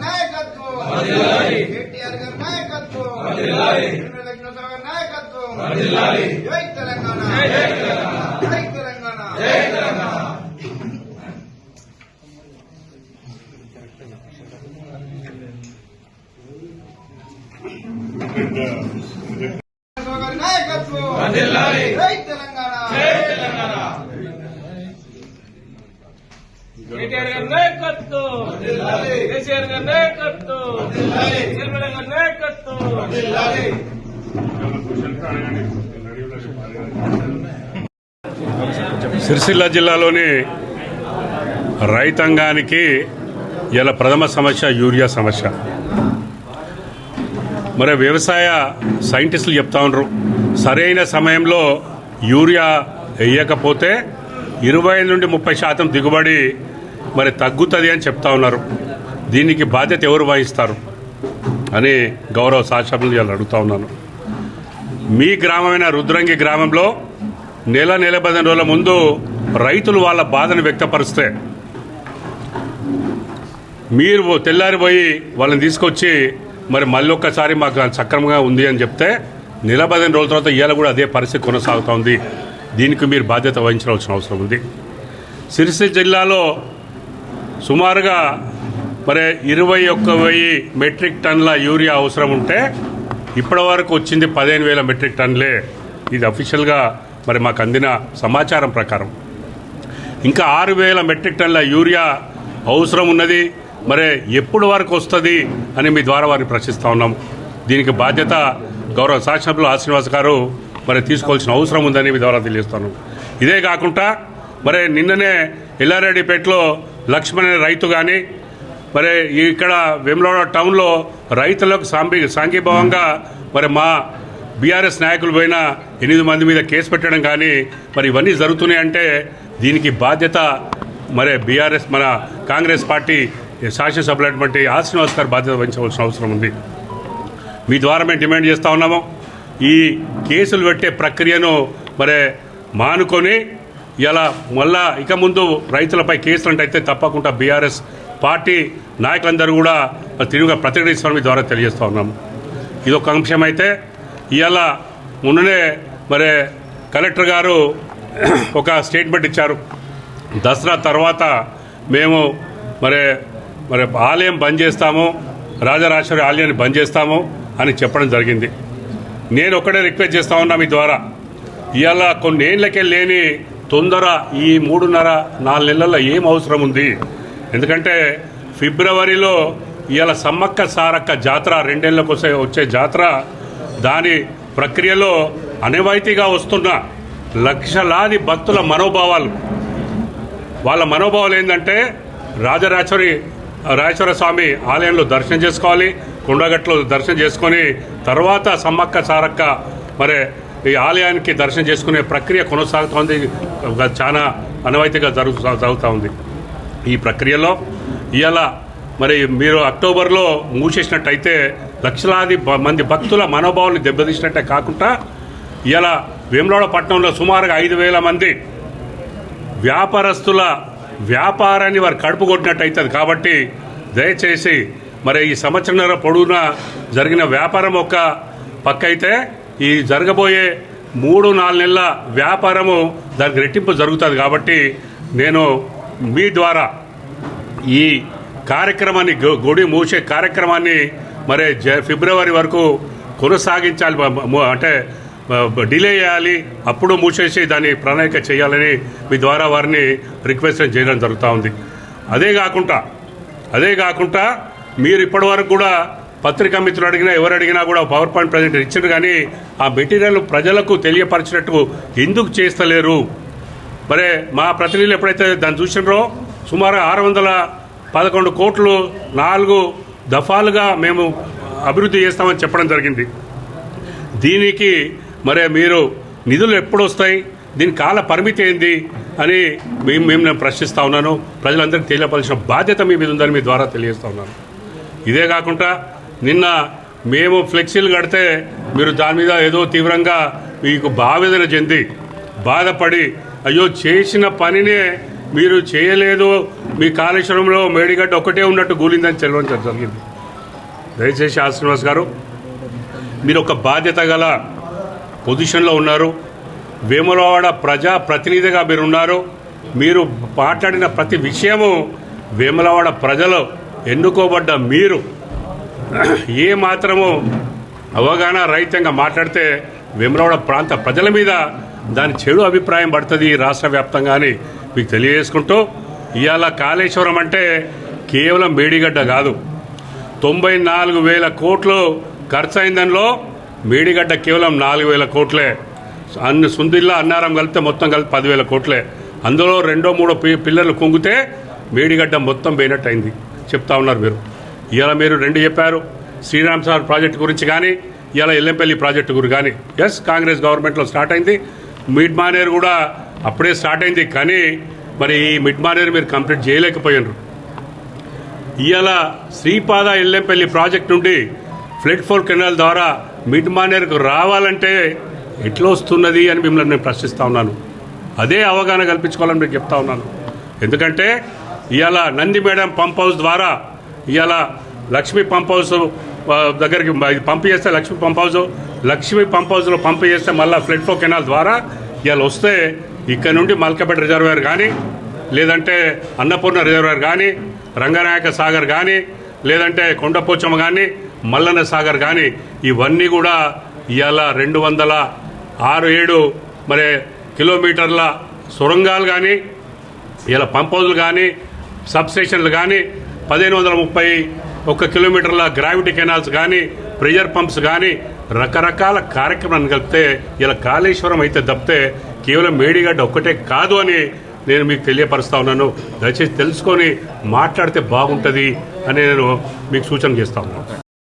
నాయకత్వం. నాయకత్వం. తెలంగాణ గారి నాయకత్వం జై తెలంగాణ కేటీఆర్ గారి నాయకత్వం కేసీఆర్ గారి నాయకత్వం నిర్మల గారి నాయకత్వం సిరిసిల్ల జిల్లాలోని రైతాంగానికి ఇలా ప్రథమ సమస్య యూరియా సమస్య. మరి వ్యవసాయ సైంటిస్టులు చెప్తా ఉన్నారు సరైన సమయంలో యూరియా వేయకపోతే ఇరవై నుండి ముప్పై శాతం దిగుబడి మరి తగ్గుతుంది అని చెప్తా ఉన్నారు. దీనికి బాధ్యత ఎవరు వహిస్తారు? అని గౌరవ శాసనసభ్యులు అడుగుతా ఉన్నాను. మీ గ్రామమైన రుద్రంగి గ్రామంలో నెల నెల పదిహేను రోజుల ముందు రైతులు వాళ్ళ బాధను వ్యక్తపరిస్తే మీరు తెల్లారిపోయి వాళ్ళని తీసుకొచ్చి మరి మళ్ళీ ఒక్కసారి మాకు సక్రమంగా ఉంది అని చెప్తే నెల పదిహేను రోజుల తర్వాత ఇవాళ కూడా అదే పరిస్థితి కొనసాగుతోంది. దీనికి మీరు బాధ్యత వహించవలసిన అవసరం ఉంది. సిరిసిల్ల జిల్లాలో సుమారుగా మరి ఇరవై ఒక్క వెయ్యి మెట్రిక్ టన్నుల యూరియా అవసరం ఉంటే ఇప్పటి వరకు వచ్చింది పదిహేను వేల మెట్రిక్ టన్నులే ఇది అఫీషియల్గా మరి మాకు అందిన సమాచారం ప్రకారం. ఇంకా ఆరు వేల మెట్రిక్ టన్నుల యూరియా అవసరం ఉన్నది. మరి ఎప్పుడు వరకు వస్తుంది అని మీ ద్వారా వారిని ప్రశ్నిస్తూ ఉన్నాం. దీనికి బాధ్యత గౌరవ శాసనసభ్యులు ఆ శ్రీనివాస్ గారు మరి తీసుకోవాల్సిన అవసరం ఉందని మీ ద్వారా తెలియస్తాను ఇదే కాకుండా మరి నిన్ననే ఎల్లారెడ్డిపేటలో లక్ష్మణ్ అనే రైతు కానీ మరి ఇక్కడ వెమ్లవాడ టౌన్లో రైతులకు సాంభి సాంఘీభావంగా మరి మా బీఆర్ఎస్ నాయకులు పోయిన ఎనిమిది మంది మీద కేసు పెట్టడం కానీ మరి ఇవన్నీ జరుగుతున్నాయంటే దీనికి బాధ్యత మరి బీఆర్ఎస్ మన కాంగ్రెస్ పార్టీ శాసనసభ్యులైనటువంటి ఆ శ్రీనివాస్ గారు బాధ్యత వహించవలసిన అవసరం ఉంది. మీ ద్వారా మేము డిమాండ్ చేస్తూ ఉన్నాము. ఈ కేసులు పెట్టే ప్రక్రియను మరి మానుకొని ఇలా మళ్ళా ఇక ముందు రైతులపై కేసులు అంటే అయితే తప్పకుండా బీఆర్ఎస్ పార్టీ నాయకులందరూ కూడా మరి తిరుగుగా ప్రతిఘటిస్తామని మీ ద్వారా తెలియజేస్తూ ఉన్నాము. ఇది ఒక అంశం అయితే. ఇవాళ మొన్ననే మరి కలెక్టర్ గారు ఒక స్టేట్మెంట్ ఇచ్చారు. దసరా తర్వాత మేము మరి మరి ఆలయం బంద్ చేస్తాము రాజరాజేశ్వరి ఆలయాన్ని బంద్ చేస్తాము అని చెప్పడం జరిగింది. నేను ఒక్కడే రిక్వెస్ట్ చేస్తా ఉన్నా మీ ద్వారా. ఇవాళ కొన్నేళ్ళకే లేని తొందర ఈ మూడున్నర నాలుగు నెలల్లో ఏం అవసరం ఉంది? ఎందుకంటే ఫిబ్రవరిలో ఇవాళ సమ్మక్క సారక్క జాతర రెండేళ్ళకు వచ్చే వచ్చే జాతర దాని ప్రక్రియలో అనవాయితీగా వస్తున్న లక్షలాది భక్తుల మనోభావాలు. వాళ్ళ మనోభావాలు ఏంటంటే రాజరాజేశ్వరి రాజేశ్వర స్వామి ఆలయంలో దర్శనం చేసుకోవాలి కొండగట్లో దర్శనం చేసుకొని తర్వాత సమ్మక్క సారక్క మరి ఈ ఆలయానికి దర్శనం చేసుకునే ప్రక్రియ కొనసాగుతోంది చాలా అనవైతిగా జరుగు జరుగుతూ ఉంది. ఈ ప్రక్రియలో ఇవాళ మరి మీరు అక్టోబర్లో మూసేసినట్టయితే లక్షలాది మంది భక్తుల మనోభావాన్ని దెబ్బతీసినట్టే కాకుండా ఇలా వేములవాడ పట్టణంలో సుమారుగా ఐదు వేల మంది వ్యాపారస్తుల వ్యాపారాన్ని వారు కడుపు కొట్టినట్టు అవుతుంది కాబట్టి దయచేసి మరి ఈ సంవత్సరంన్నర పొడవునా జరిగిన వ్యాపారం ఒక పక్క అయితే ఈ జరగబోయే మూడు నాలుగు నెలల వ్యాపారము దానికి రెట్టింపు జరుగుతుంది కాబట్టి నేను మీ ద్వారా ఈ కార్యక్రమాన్ని గుడి మూసే కార్యక్రమాన్ని మరి జ ఫిబ్రవరి వరకు కొనసాగించాలి అంటే డిలే చేయాలి అప్పుడు మూసేసి దాన్ని ప్రణాళిక చేయాలని మీ ద్వారా వారిని రిక్వెస్ట్ చేయడం జరుగుతూ ఉంది. అదే కాకుండా అదే కాకుండా మీరు ఇప్పటివరకు కూడా పత్రికా మిత్రులు అడిగినా ఎవరు అడిగినా కూడా పవర్ పాయింట్ ప్రజెంట్ ఇచ్చారు కానీ ఆ మెటీరియల్ ప్రజలకు తెలియపరిచినట్టు ఎందుకు చేస్తలేరు? మరి మా ప్రతినిధులు ఎప్పుడైతే దాన్ని చూసినారో సుమారు ఆరు వందల పదకొండు కోట్లు నాలుగు దఫాలుగా మేము అభివృద్ధి చేస్తామని చెప్పడం జరిగింది. దీనికి మరి మీరు నిధులు ఎప్పుడు వస్తాయి దీని కాల పరిమితి ఏంది? అని మేము మేము నేను ప్రశ్నిస్తా ఉన్నాను. ప్రజలందరికీ తెలియపరిచిన బాధ్యత మీ మీద ఉందని మీ ద్వారా తెలియజేస్తూ ఉన్నాను. ఇదే కాకుండా నిన్న మేము ఫ్లెక్సీలు కడితే మీరు దాని మీద ఏదో తీవ్రంగా మీకు భావేదన చెంది బాధపడి అయ్యో చేసిన పనినే మీరు చేయలేదు. మీ కాళేశ్వరంలో మేడిగడ్డ ఒకటే ఉన్నట్టు గూలిందని తెలియడం జరిగింది. దయచేసి ఆ శ్రీనివాస్ గారు మీరు ఒక బాధ్యత గల పొజిషన్లో ఉన్నారు. వేములవాడ ప్రజా ప్రతినిధిగా మీరు ఉన్నారు మీరు మాట్లాడిన ప్రతి విషయము వేములవాడ ప్రజలు ఎన్నుకోబడ్డ మీరు ఏ మాత్రము అవగాహన రహితంగా మాట్లాడితే వేములవాడ ప్రాంత ప్రజల మీద దాని చెడు అభిప్రాయం పడుతుంది ఈ రాష్ట్ర వ్యాప్తంగా అని మీకు తెలియజేసుకుంటూ ఇవాళ కాళేశ్వరం అంటే కేవలం మేడిగడ్డ కాదు. తొంభై నాలుగు వేల కోట్లు ఖర్చు అయిన దానిలో మేడిగడ్డ కేవలం నాలుగు వేల కోట్లే. అన్ని సుందిల్లా అన్నారం కలిపితే మొత్తం కలిపి పదివేల కోట్లే. అందులో రెండో మూడో పి- పిల్లర్లు కుంగితే మేడిగడ్డ మొత్తం పోయినట్టు అయింది. చెప్తా ఉన్నారు మీరు. ఇవాళ మీరు రెండు చెప్పారు. శ్రీరామ్ సార్ ప్రాజెక్టు గురించి కానీ ఇవాళ ఎల్లంపల్లి ప్రాజెక్టు గురించి కానీ ఎస్ కాంగ్రెస్ గవర్నమెంట్లో స్టార్ట్ అయింది. మిడ్ మానేర్ కూడా అప్పుడే స్టార్ట్ అయింది. కానీ మరి ఈ మిడ్ మానేర్ మీరు కంప్లీట్ చేయలేకపోయినారు. ఇవాళ శ్రీపాద ఎల్లంపల్లి ప్రాజెక్ట్ నుండి ఫ్లడ్ ఫోర్ కెనాల్ ద్వారా మిడ్ మానేర్కు రావాలంటే ఎట్లా వస్తున్నది అని మిమ్మల్ని నేను ప్రశ్నిస్తూ ఉన్నాను. అదే అవగాహన కల్పించుకోవాలని మీకు చెప్తా ఉన్నాను. ఎందుకంటే ఇవాళ నంది మేడం పంప్ హౌస్ ద్వారా ఇవాళ లక్ష్మీ పంప్ హౌస్ దగ్గరికి ఇది పంప్ చేస్తే Lakshmi pump house Lakshmi pump హౌస్లో పంప్ చేస్తే మళ్ళీ ఫ్లడ్ కెనాల్ ద్వారా ఇవాళ వస్తే ఇక్కడ నుండి మల్కపేట రిజర్వాయర్ కానీ లేదంటే అన్నపూర్ణ రిజర్వాయర్ కానీ రంగనాయక సాగర్ కానీ లేదంటే కొండపోచమ్మ కానీ మల్లన్న సాగర్ కానీ ఇవన్నీ కూడా ఇవాళ రెండు వందల ఆరు ఏడు మరి కిలోమీటర్ల సొరంగాలు కానీ ఇలా పంప్ హౌజులు కానీ సబ్స్టేషన్లు కానీ పదిహేను వందల ముప్పై ఒక్క కిలోమీటర్ల గ్రావిటీ కెనాల్స్ కానీ ప్రెషర్ పంప్స్ కానీ రకరకాల కార్యక్రమాన్ని కలిపితే ఇలా కాళేశ్వరం అయితే తప్పితే కేవలం మేడిగడ్డ ఒక్కటే కాదు అని నేను మీకు తెలియపరుస్తా ఉన్నాను. దయచేసి తెలుసుకొని మాట్లాడితే బాగుంటుంది అని నేను మీకు సూచన చేస్తా ఉన్నాను.